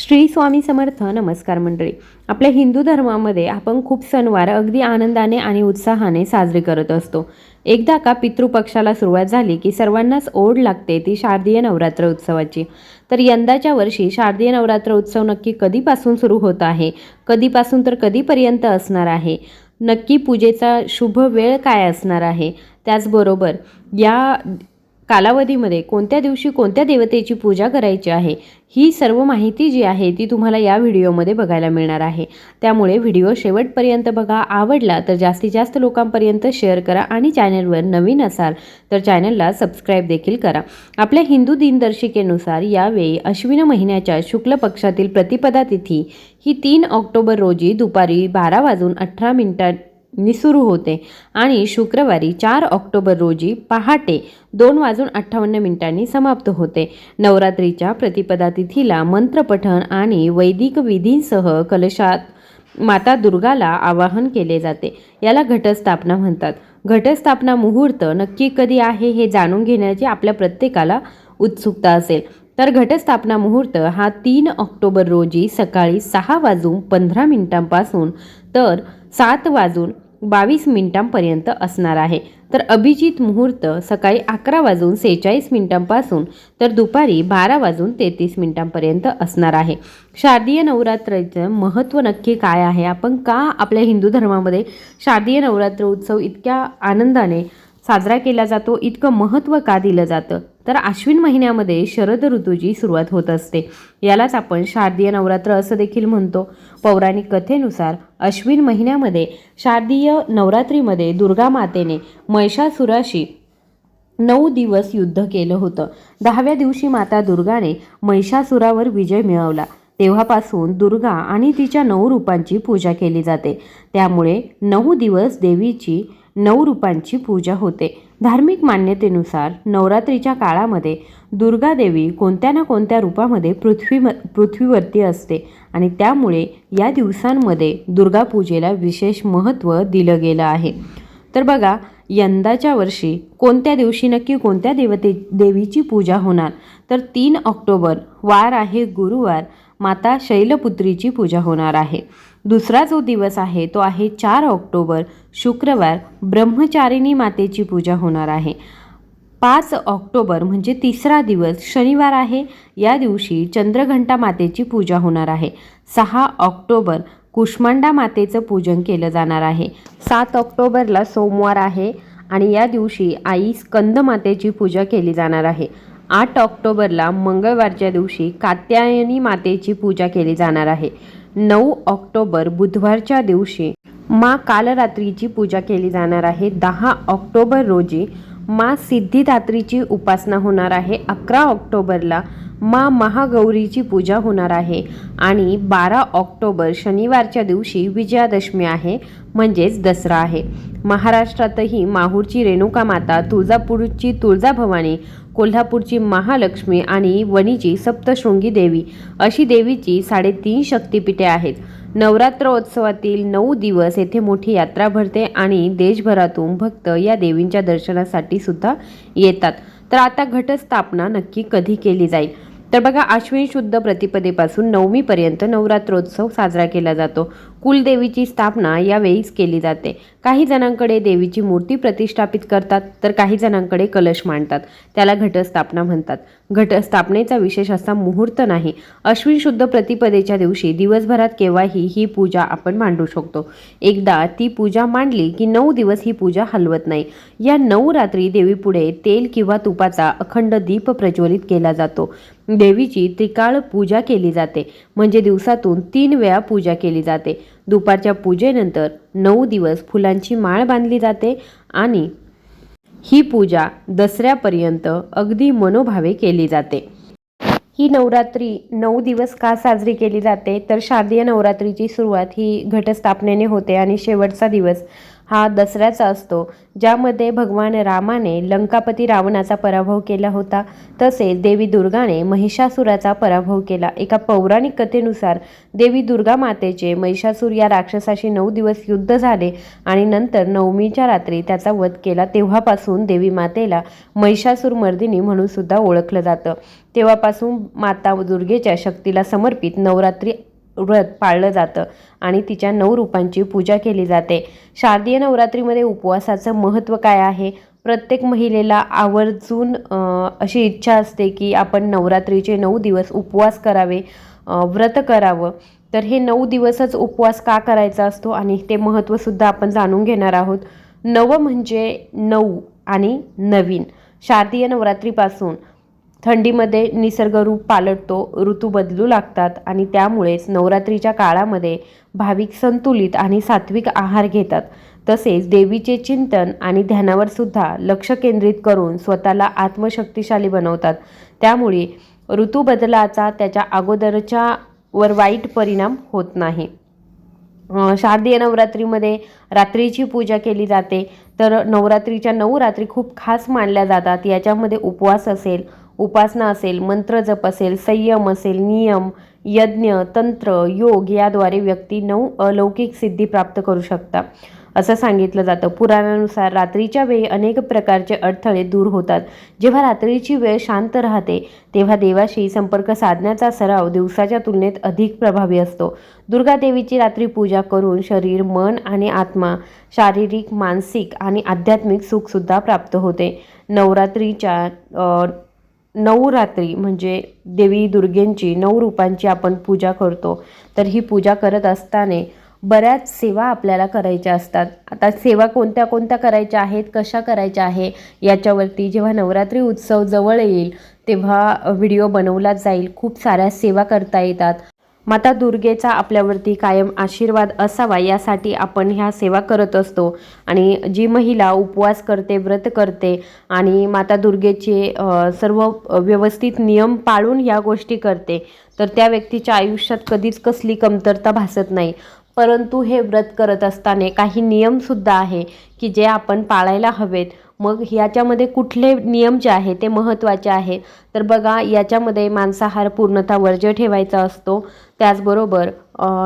श्री स्वामी समर्थ नमस्कार मंडळी. आपल्या हिंदू धर्मामध्ये आपण खूप सणवार अगदी आनंदाने आणि उत्साहाने साजरे करत असतो. एकदा का पितृपक्षाला सुरुवात झाली की सर्वांनाच ओढ लागते ती शारदीय नवरात्र उत्सवाची. तर यंदाच्या वर्षी शारदीय नवरात्र उत्सव नक्की कधीपासून सुरू होत आहे? कधीपासून तर कधीपर्यंत असणार आहे? नक्की पूजेचा शुभ वेळ काय असणार आहे? त्याचबरोबर या कालावधीमध्ये कोणत्या दिवशी कोणत्या देवतेची पूजा करायची आहे ही सर्व माहिती जी आहे ती तुम्हाला या व्हिडिओमध्ये बघायला मिळणार आहे. त्यामुळे व्हिडिओ शेवटपर्यंत बघा. आवडला तर जास्तीत जास्त लोकांपर्यंत शेअर करा आणि चॅनलवर नवीन असाल तर चॅनलला सबस्क्राईब देखील करा. आपल्या हिंदू दिनदर्शिकेनुसार यावेळी अश्विन महिन्याच्या शुक्ल पक्षातील प्रतिपदा तिथी ही तीन ऑक्टोबर रोजी दुपारी बारा वाजून अठरा मिनिटां नि सुरू होते. आणि शुक्रवारी चार ऑक्टोबर रोजी पहाटे दोन वाजून अठ्ठावन्न मिनिटांनी समाप्त होते. नवरात्रीच्या प्रतिपदा तिथीला मंत्रपठण आणि वैदिक विधींसह कलशात माता दुर्गाला आवाहन केले जाते. याला घटस्थापना म्हणतात. घटस्थापना मुहूर्त नक्की कधी आहे हे जाणून घेण्याची आपल्या प्रत्येकाला उत्सुकता असेल. तर घटस्थापना मुहूर्त हा तीन ऑक्टोबर रोजी सकाळी सहा वाजून पंधरा मिनिटांपासून तर सात वाजून बावीस मिनिटांपर्यंत असणार आहे. तर अभिजित मुहूर्त सकाळी अकरा वाजून सेहेचाळीस मिनिटांपासून तर दुपारी बारा वाजून तेहतीस मिनिटांपर्यंत असणार आहे. शारदीय नवरात्राचं महत्त्व नक्की काय आहे? आपण का आपल्या हिंदू धर्मामध्ये शारदीय नवरात्र उत्सव इतक्या आनंदाने साजरा केला जातो इतकं महत्त्व का दिलं जातं? तर आश्विन महिन्यामध्ये शरद ऋतूची सुरुवात होत असते. यालाच आपण शारदीय नवरात्र असं देखील म्हणतो. पौराणिक कथेनुसार अश्विन महिन्यामध्ये शारदीय नवरात्रीमध्ये दुर्गा मातेने महिषासुराशी नऊ दिवस युद्ध केलं होतं. दहाव्या दिवशी माता दुर्गाने महिषासुरावर विजय मिळवला. तेव्हापासून दुर्गा आणि तिच्या नऊ रूपांची पूजा केली जाते. त्यामुळे नऊ दिवस देवीची नऊ रूपांची पूजा होते. धार्मिक मान्यतेनुसार नवरात्रीच्या काळामध्ये दुर्गा देवी कोणत्या ना कोणत्या रूपामध्ये पृथ्वी पृथ्वीवरती असते आणि त्यामुळे या दिवसांमध्ये दुर्गा पूजेला विशेष महत्त्व दिलं गेलं आहे. तर बघा यंदाच्या वर्षी कोणत्या दिवशी नक्की कोणत्या देवते देवीची पूजा होणार? तर तीन ऑक्टोबर वार आहे गुरुवार. माता शैलपुत्रीची पूजा होणार आहे. दुसरा जो दिवस आहे तो आहे चार ऑक्टोबर. शुक्रवार ब्रह्मचारिणी मातेची पूजा होणार आहे. पाच ऑक्टोबर म्हणजे तिसरा दिवस शनिवार आहे. या दिवशी चंद्रघंटा मातेची पूजा होणार आहे. सहा ऑक्टोबर कुष्मांडा मातेचं पूजन केलं जाणार आहे. सात ऑक्टोबरला सोमवार आहे आणि या दिवशी आई स्कंद मातेची पूजा केली जाणार आहे. आठ ऑक्टोबरला मंगळवारच्या दिवशी कात्यायनी मातेची पूजा केली जाणार आहे. नऊ ऑक्टोबर बुधवारच्या दिवशी मा कालरात्रीची पूजा केली जाणार आहे. दहा ऑक्टोबर रोजी मा सिद्धिदात्रीची उपासना होणार आहे. अकरा ऑक्टोबरला मा महागौरीची पूजा होणार आहे आणि बारा ऑक्टोबर शनिवारच्या दिवशी विजयादशमी आहे म्हणजेच दसरा आहे. महाराष्ट्रातही माहूरची रेणुका माता तुळजापूरची तुळजाभवानी कोल्हापूरची महालक्ष्मी आणि वणीची सप्तशृंगी देवी. अशी देवीची साडेतीन शक्तिपीठे आहेत. नवरात्रोत्सवातील नऊ दिवस येथे मोठी यात्रा भरते आणि देशभरातून भक्त या देवींच्या दर्शनासाठी सुद्धा येतात. तर आता घटस्थापना नक्की कधी केली जाईल? तर बघा आश्विन शुद्ध प्रतिपदेपासून नवमीपर्यंत नवरात्रोत्सव साजरा केला जातो. कुलदेवीची स्थापना यावेळीच केली जाते. काही जणांकडे देवीची मूर्ती प्रतिष्ठापित करतात तर काही जणांकडे कलश मांडतात. त्याला घटस्थापना म्हणतात. घटस्थापनेचा विशेष असा मुहूर्त नाही. अश्विन शुद्ध प्रतिपदेच्या दिवशी दिवसभरात केव्हाही ही पूजा आपण मांडू शकतो. एकदा ती पूजा मांडली की नऊ दिवस ही पूजा हलवत नाही. या नऊ रात्री देवीपुढे तेल किंवा तुपाचा अखंड दीप प्रज्वलित केला जातो. देवीची त्रिकाळ पूजा केली जाते. म्हणजे दिवसातून तीन वेळा पूजा केली जाते. दुपारच्या पूजेनंतर नऊ दिवस फुलांची माळ बांधली जाते आणि ही पूजा दसऱ्यापर्यंत अगदी मनोभावे केली जाते. ही नवरात्री नऊ दिवस का साजरी केली जाते? तर शारदीय नवरात्रीची सुरुवात ही घटस्थापनेने होते आणि शेवटचा दिवस हा दसऱ्याचा असतो. ज्यामध्ये भगवान रामाने लंकापती रावणाचा पराभव केला होता. तसेच देवी दुर्गाने महिषासुराचा पराभव केला. एका पौराणिक कथेनुसार देवी दुर्गा मातेचे महिषासूर या राक्षसाशी नऊ दिवस युद्ध झाले आणि नंतर नवमीच्या रात्री त्याचा वध केला. तेव्हापासून देवी मातेला महिषासूर मर्दिनी म्हणून सुद्धा ओळखलं जातं. तेव्हापासून माता दुर्गेच्या शक्तीला समर्पित नवरात्री व्रत पाळलं जातं आणि तिच्या नऊ रूपांची पूजा केली जाते. शारदीय नवरात्रीमध्ये उपवासाचं महत्त्व काय आहे? प्रत्येक महिलेला आवर्जून अशी इच्छा असते की आपण नवरात्रीचे नऊ दिवस उपवास करावे व्रत करावं. तर हे नऊ दिवसच उपवास का करायचा असतो? आणि ते महत्त्वसुद्धा आपण जाणून घेणार आहोत. नव म्हणजे नऊ आणि नवीन. शारदीय नवरात्रीपासून थंडीमध्ये निसर्गरूप पालटतो ऋतू बदलू लागतात आणि त्यामुळेच नवरात्रीच्या काळामध्ये भाविक संतुलित आणि सात्विक आहार घेतात. तसेच देवीचे चिंतन आणि ध्यानावर सुद्धा लक्ष केंद्रित करून स्वतःला आत्मशक्तिशाली बनवतात. त्यामुळे ऋतू बदलाचा त्याच्या अगोदरच्या वर वाईट परिणाम होत नाही. शारदीय नवरात्रीमध्ये रात्रीची पूजा केली जाते. तर नवरात्रीच्या नऊ रात्री खूप खास मानल्या जातात. याच्यामध्ये उपवास असेल उपासना असेल मंत्रजप असेल संयम असेल नियम यज्ञ तंत्र योग याद्वारे व्यक्ती नऊ अलौकिक सिद्धी प्राप्त करू शकता. असं सांगितलं जातं. पुराणानुसार रात्रीच्या वेळी अनेक प्रकारचे अडथळे दूर होतात. जेव्हा रात्रीची वेळ शांत राहते तेव्हा देवाशी संपर्क साधण्याचा सराव दिवसाच्या तुलनेत अधिक प्रभावी असतो. दुर्गा देवीची रात्री पूजा करून शरीर मन आणि आत्मा शारीरिक मानसिक आणि आध्यात्मिक सुखसुद्धा प्राप्त होते. नवरात्रीच्या नऊ रात्री म्हणजे देवी दुर्गेंची नऊ रूपांची आपण पूजा करतो. तर ही पूजा करत असताना बऱ्याच सेवा आपल्याला करायच्या असतात. आता सेवा कोणत्या कोणत्या करायच्या आहेत? कशा करायच्या आहे? याच्यावरती जेव्हा नवरात्री उत्सव जवळ येईल तेव्हा व्हिडिओ बनवला जाईल. खूप साऱ्या सेवा करता येतात. माता दुर्गेचा आपल्यावरती कायम आशीर्वाद असावा यासाठी आपण ह्या सेवा करत असतो. आणि जी महिला उपवास करते व्रत करते आणि माता दुर्गेचे सर्व व्यवस्थित नियम पाळून या गोष्टी करते तर त्या व्यक्तीच्या आयुष्यात कधीच कसली कमतरता भासत नाही. परंतु हे व्रत करत असताना काही नियमसुद्धा आहे की जे आपण पाळायला हवेत. मग ह्याच्यामध्ये कुठले नियम जे आहे ते महत्त्वाचे आहे तर बघा याच्यामध्ये मांसाहार पूर्णतः वर्ज्य ठेवायचा असतो. त्याचबरोबर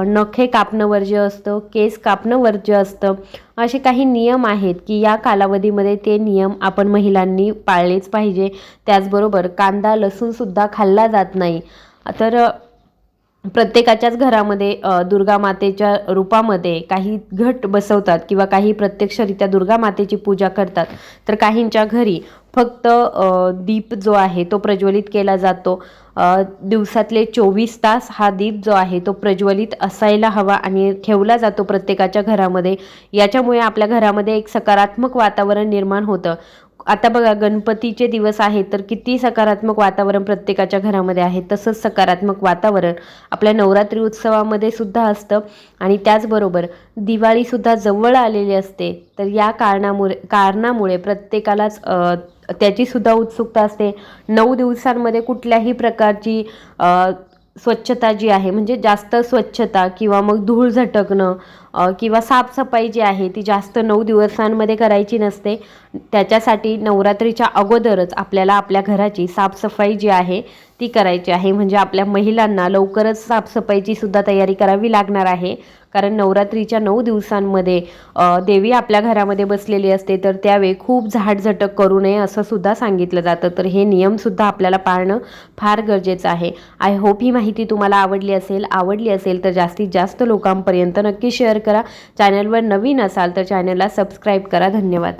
नखे कापणं वर्ज्य असतं केस कापणं वर्ज्य असतं. असे काही नियम आहेत की या कालावधीमध्ये ते नियम आपण महिलांनी पाळलेच पाहिजे. त्याचबरोबर कांदा लसूणसुद्धा खाल्ला जात नाही. तर प्रत्येकाच्याच घरामध्ये दुर्गा मातेच्या रूपामध्ये काही घट बसवतात किंवा काही प्रत्यक्षरित्या दुर्गा मातेची पूजा करतात. तर काहींच्या घरी फक्त दीप जो आहे तो प्रज्वलित केला जातो. दिवसातले चोवीस तास हा दीप जो आहे तो प्रज्वलित असायला हवा आणि ठेवला जातो प्रत्येकाच्या घरामध्ये. याच्यामुळे आपल्या घरामध्ये एक सकारात्मक वातावरण निर्माण होतं. आता बघा गणपतीचे दिवस आहेत तर किती सकारात्मक वातावरण प्रत्येकाच्या घरामध्ये आहे तसंच सकारात्मक वातावरण आपल्या नवरात्री उत्सवामध्ये सुद्धा असतं. आणि त्याचबरोबर दिवाळीसुद्धा जवळ आलेली असते. तर या कारणामुळे कारणामुळे प्रत्येकालाच त्याचीसुद्धा उत्सुकता असते. नऊ दिवसांमध्ये कुठल्याही प्रकारची स्वच्छता जी आहे म्हणजे जास्त स्वच्छता किंवा मग धूळ झटकणं किंवा साफसफाई जी आहे ती जास्त नऊ दिवसांमध्ये करायची नसते. त्याच्यासाठी नवरात्रीच्या अगोदरच आपल्याला आपल्या घराची साफसफाई जी आहे ती करायची आहे. म्हणजे आपल्या महिलांना लवकरच साफसफाईची सुद्धा तयारी करावी लागणार आहे. कारण नवरात्रीच्या नऊ दिवसांमध्ये देवी आपल्या घरामध्ये बसलेली असते तर त्यावेळी खूप झाडझटक करू नये असं सुद्धा सांगितलं जातं. तर हे नियमसुद्धा आपल्याला पाळणं फार गरजेचं आहे. आय होप ही माहिती तुम्हाला आवडली असेल आवडली असेल तर जास्तीत जास्त लोकांपर्यंत नक्की शेअर करा. चॅनलवर नवीन असाल तर चॅनलला सबस्क्राईब करा. धन्यवाद.